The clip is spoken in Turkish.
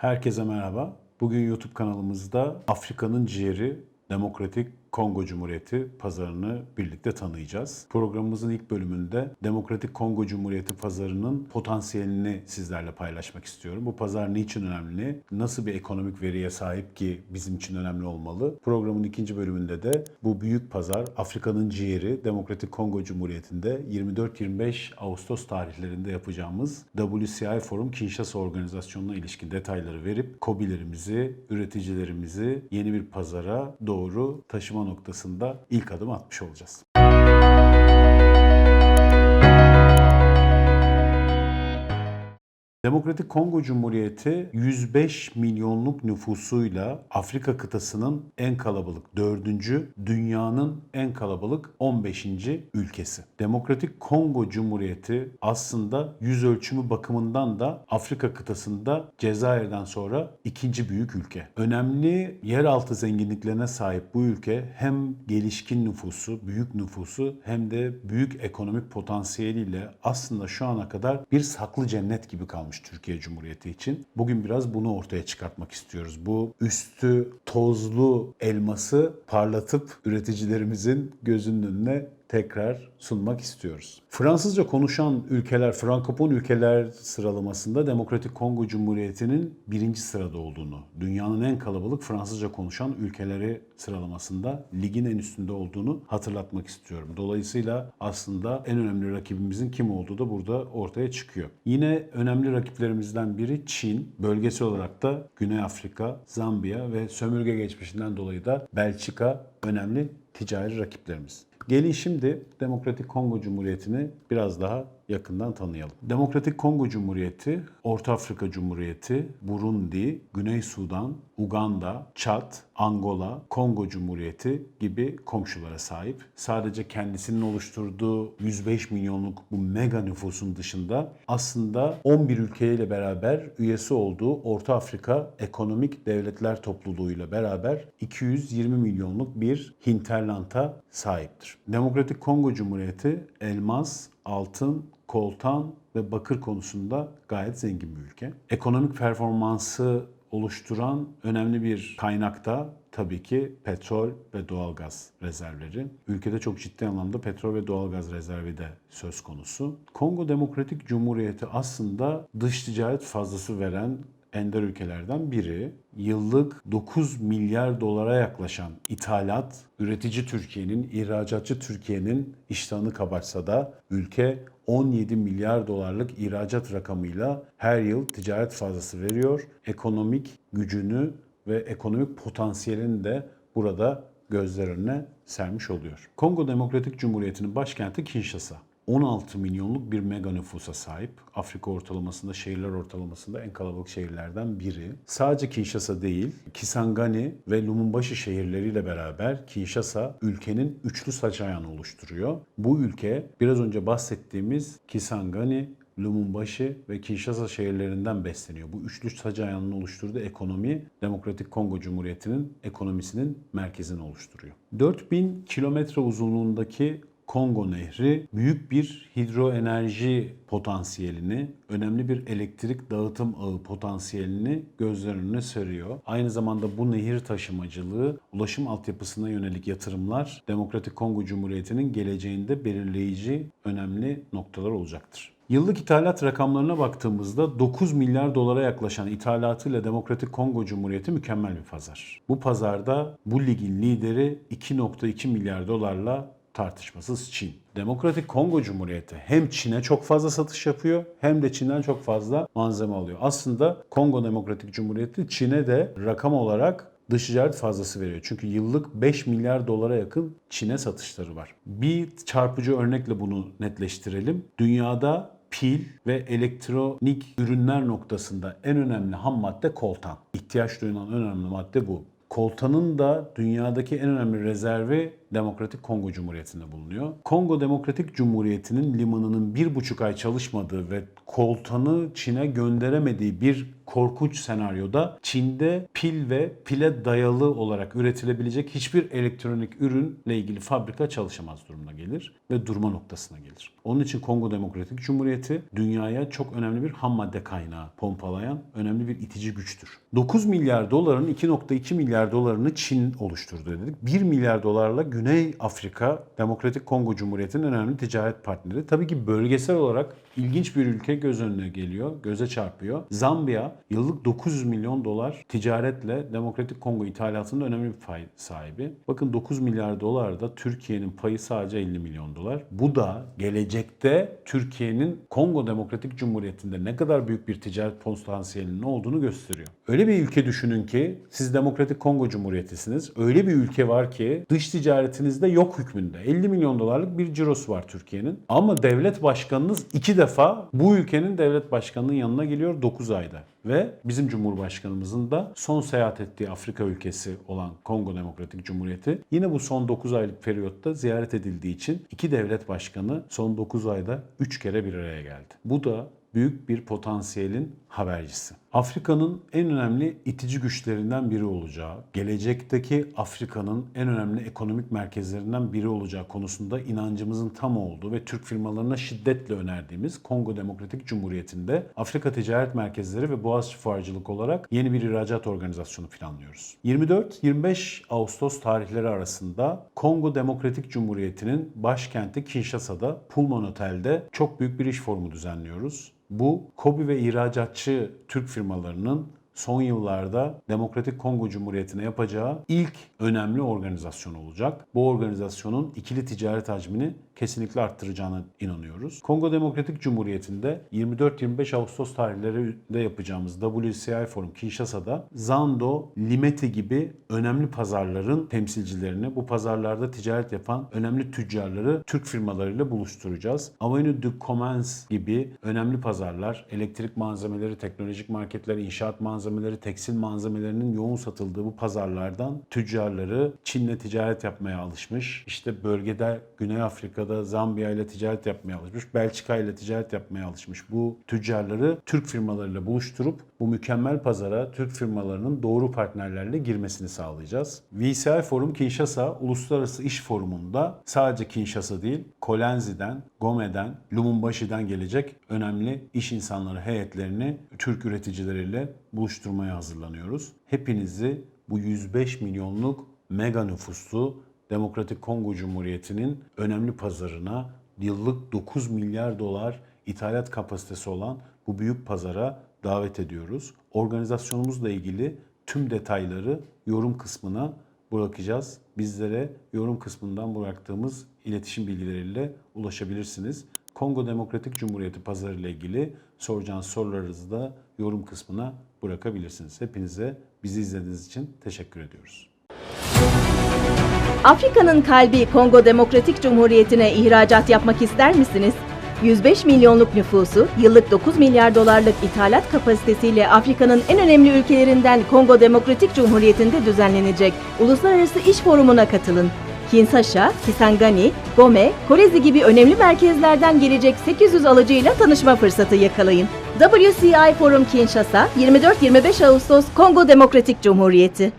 Herkese merhaba. Bugün YouTube kanalımızda Afrika'nın ciğeri Demokratik Kongo Cumhuriyeti pazarını birlikte tanıyacağız. Programımızın ilk bölümünde Demokratik Kongo Cumhuriyeti pazarının potansiyelini sizlerle paylaşmak istiyorum. Bu pazar niçin önemli? Nasıl bir ekonomik veriye sahip ki bizim için önemli olmalı? Programın ikinci bölümünde de bu büyük pazar Afrika'nın ciğeri Demokratik Kongo Cumhuriyeti'nde 24-25 Ağustos tarihlerinde yapacağımız WCI Forum Kinshasa organizasyonuna ilişkin detayları verip COBİ'lerimizi, üreticilerimizi yeni bir pazara doğru taşıma noktasında ilk adım atmış olacağız. Demokratik Kongo Cumhuriyeti 105 milyonluk nüfusuyla Afrika kıtasının en kalabalık 4. dünyanın en kalabalık 15. ülkesi. Demokratik Kongo Cumhuriyeti aslında yüz ölçümü bakımından da Afrika kıtasında Cezayir'den sonra ikinci büyük ülke. Önemli yeraltı zenginliklerine sahip bu ülke hem gelişkin nüfusu, büyük nüfusu hem de büyük ekonomik potansiyeliyle aslında şu ana kadar bir saklı cennet gibi kalmış Türkiye Cumhuriyeti için. Bugün biraz bunu ortaya çıkartmak istiyoruz. Bu üstü tozlu elması parlatıp üreticilerimizin gözünün önüne tekrar sunmak istiyoruz. Fransızca konuşan ülkeler, Frankofon ülkeler sıralamasında Demokratik Kongo Cumhuriyeti'nin birinci sırada olduğunu, dünyanın en kalabalık Fransızca konuşan ülkeleri sıralamasında ligin en üstünde olduğunu hatırlatmak istiyorum. Dolayısıyla aslında en önemli rakibimizin kim olduğu da burada ortaya çıkıyor. Yine önemli rakiplerimizden biri Çin, bölgesel olarak da Güney Afrika, Zambiya ve sömürge geçmişinden dolayı da Belçika önemli ticari rakiplerimiz. Gelin şimdi Demokratik Kongo Cumhuriyeti'ni biraz daha yakından tanıyalım. Demokratik Kongo Cumhuriyeti, Orta Afrika Cumhuriyeti, Burundi, Güney Sudan, Uganda, Çad, Angola, Kongo Cumhuriyeti gibi komşulara sahip. Sadece kendisinin oluşturduğu 105 milyonluk bu mega nüfusun dışında aslında 11 ülkeyle beraber üyesi olduğu Orta Afrika Ekonomik Devletler Topluluğu'yla beraber 220 milyonluk bir hinterlanda sahiptir. Demokratik Kongo Cumhuriyeti elmas, altın, koltan ve bakır konusunda gayet zengin bir ülke. Ekonomik performansı oluşturan önemli bir kaynakta tabii ki petrol ve doğalgaz rezervleri. Ülkede çok ciddi anlamda petrol ve doğalgaz rezervi de söz konusu. Kongo Demokratik Cumhuriyeti aslında dış ticaret fazlası veren ender ülkelerden biri. Yıllık 9 milyar dolara yaklaşan ithalat, üretici Türkiye'nin, ihracatçı Türkiye'nin iştahını kabartsa da ülke 17 milyar dolarlık ihracat rakamıyla her yıl ticaret fazlası veriyor. Ekonomik gücünü ve ekonomik potansiyelini de burada gözler önüne sermiş oluyor. Kongo Demokratik Cumhuriyeti'nin başkenti Kinshasa. 16 milyonluk bir mega nüfusa sahip. Afrika ortalamasında, şehirler ortalamasında en kalabalık şehirlerden biri. Sadece Kinshasa değil, Kisangani ve Lumumbashi şehirleriyle beraber Kinshasa ülkenin üçlü saç ayağını oluşturuyor. Bu ülke biraz önce bahsettiğimiz Kisangani, Lumumbashi ve Kinshasa şehirlerinden besleniyor. Bu üçlü saç ayağının oluşturduğu ekonomi Demokratik Kongo Cumhuriyeti'nin ekonomisinin merkezini oluşturuyor. 4000 kilometre uzunluğundaki Kongo Nehri büyük bir hidroenerji potansiyelini, önemli bir elektrik dağıtım ağı potansiyelini gözler önüne seriyor. Aynı zamanda bu nehir taşımacılığı, ulaşım altyapısına yönelik yatırımlar Demokratik Kongo Cumhuriyeti'nin geleceğinde belirleyici önemli noktalar olacaktır. Yıllık ithalat rakamlarına baktığımızda 9 milyar dolara yaklaşan ithalatıyla Demokratik Kongo Cumhuriyeti mükemmel bir pazar. Bu pazarda bu ligin lideri 2.2 milyar dolarla tartışmasız Çin. Demokratik Kongo Cumhuriyeti hem Çin'e çok fazla satış yapıyor hem de Çin'den çok fazla malzeme alıyor. Aslında Kongo Demokratik Cumhuriyeti Çin'e de rakam olarak dış ticaret fazlası veriyor. Çünkü yıllık 5 milyar dolara yakın Çin'e satışları var. Bir çarpıcı örnekle bunu netleştirelim. Dünyada pil ve elektronik ürünler noktasında en önemli ham madde koltan. İhtiyaç duyulan önemli madde bu. Koltanın da dünyadaki en önemli rezervi Demokratik Kongo Cumhuriyeti'nde bulunuyor. Kongo Demokratik Cumhuriyeti'nin limanının bir buçuk ay çalışmadığı ve koltanı Çin'e gönderemediği bir korkunç senaryoda Çin'de pil ve pile dayalı olarak üretilebilecek hiçbir elektronik ürünle ilgili fabrika çalışamaz durumuna gelir ve durma noktasına gelir. Onun için Kongo Demokratik Cumhuriyeti dünyaya çok önemli bir ham madde kaynağı pompalayan önemli bir itici güçtür. 9 milyar doların 2.2 milyar dolarını Çin oluşturdu dedik. 1 milyar dolarla Güney Afrika Demokratik Kongo Cumhuriyeti'nin önemli ticaret partneri. Tabii ki bölgesel olarak ilginç bir ülke göz önüne geliyor, göze çarpıyor. Zambiya yıllık 900 milyon dolar ticaretle Demokratik Kongo ithalatında önemli bir pay sahibi. Bakın 9 milyar dolar da Türkiye'nin payı sadece 50 milyon dolar. Bu da gelecekte Türkiye'nin Kongo Demokratik Cumhuriyeti'nde ne kadar büyük bir ticaret potansiyelinin olduğunu gösteriyor. Öyle bir ülke düşünün ki siz Demokratik Kongo Cumhuriyeti'siniz. Öyle bir ülke var ki dış ticaretinizde yok hükmünde. 50 milyon dolarlık bir cirosu var Türkiye'nin. Ama devlet başkanınız iki defa bu ülkenin devlet başkanının yanına geliyor 9 ayda. Ve bizim Cumhurbaşkanımızın da son seyahat ettiği Afrika ülkesi olan Kongo Demokratik Cumhuriyeti yine bu son 9 aylık periyotta ziyaret edildiği için iki devlet başkanı son 9 ayda 3 kere bir araya geldi. Bu da büyük bir potansiyelin habercisi. Afrika'nın en önemli itici güçlerinden biri olacağı, gelecekteki Afrika'nın en önemli ekonomik merkezlerinden biri olacağı konusunda inancımızın tam olduğu ve Türk firmalarına şiddetle önerdiğimiz Kongo Demokratik Cumhuriyeti'nde Afrika Ticaret Merkezleri ve Boğaziçi Fuarcılık olarak yeni bir ihracat organizasyonu planlıyoruz. 24-25 Ağustos tarihleri arasında Kongo Demokratik Cumhuriyeti'nin başkenti Kinshasa'da Pullman Otel'de çok büyük bir iş forumu düzenliyoruz. Bu KOBİ ve ihracatçı Türk firmalarının son yıllarda Demokratik Kongo Cumhuriyeti'ne yapacağı ilk önemli organizasyon olacak. Bu organizasyonun ikili ticaret hacmini kesinlikle arttıracağına inanıyoruz. Kongo Demokratik Cumhuriyeti'nde 24-25 Ağustos tarihlerinde yapacağımız WCI Forum Kinshasa'da Zando, Limeti gibi önemli pazarların temsilcilerini, bu pazarlarda ticaret yapan önemli tüccarları Türk firmalarıyla buluşturacağız. Avenue du Commerce gibi önemli pazarlar, elektrik malzemeleri, teknolojik marketler, inşaat malzemeleri, tekstil malzemelerinin yoğun satıldığı bu pazarlardan tüccarları Çin'le ticaret yapmaya alışmış. İşte bölgede Güney Afrika'da Zambiya ile ticaret yapmaya alışmış, Belçika ile ticaret yapmaya alışmış bu tüccarları Türk firmalarıyla buluşturup bu mükemmel pazara Türk firmalarının doğru partnerlerle girmesini sağlayacağız. VCI Forum Kinshasa Uluslararası İş Forumu'nda sadece Kinshasa değil, Kolenzi'den, Gome'den, Lubumbaşi'den gelecek önemli iş insanları heyetlerini Türk üreticileriyle buluşturmaya hazırlanıyoruz. Hepinizi bu 105 milyonluk mega nüfuslu Demokratik Kongo Cumhuriyeti'nin önemli pazarına yıllık 9 milyar dolar ithalat kapasitesi olan bu büyük pazara davet ediyoruz. Organizasyonumuzla ilgili tüm detayları yorum kısmına bırakacağız. Bizlere yorum kısmından bıraktığımız iletişim bilgileriyle ulaşabilirsiniz. Kongo Demokratik Cumhuriyeti pazarı ile ilgili soracağınız sorularınızı da yorum kısmına bırakabilirsiniz. Hepinize bizi izlediğiniz için teşekkür ediyoruz. Afrika'nın kalbi Kongo Demokratik Cumhuriyeti'ne ihracat yapmak ister misiniz? 105 milyonluk nüfusu, yıllık 9 milyar dolarlık ithalat kapasitesiyle Afrika'nın en önemli ülkelerinden Kongo Demokratik Cumhuriyeti'nde düzenlenecek Uluslararası İş Forumu'na katılın. Kinshasa, Kisangani, Gome, Kolezi gibi önemli merkezlerden gelecek 800 alıcıyla tanışma fırsatı yakalayın. WCI Forum Kinshasa 24-25 Ağustos Kongo Demokratik Cumhuriyeti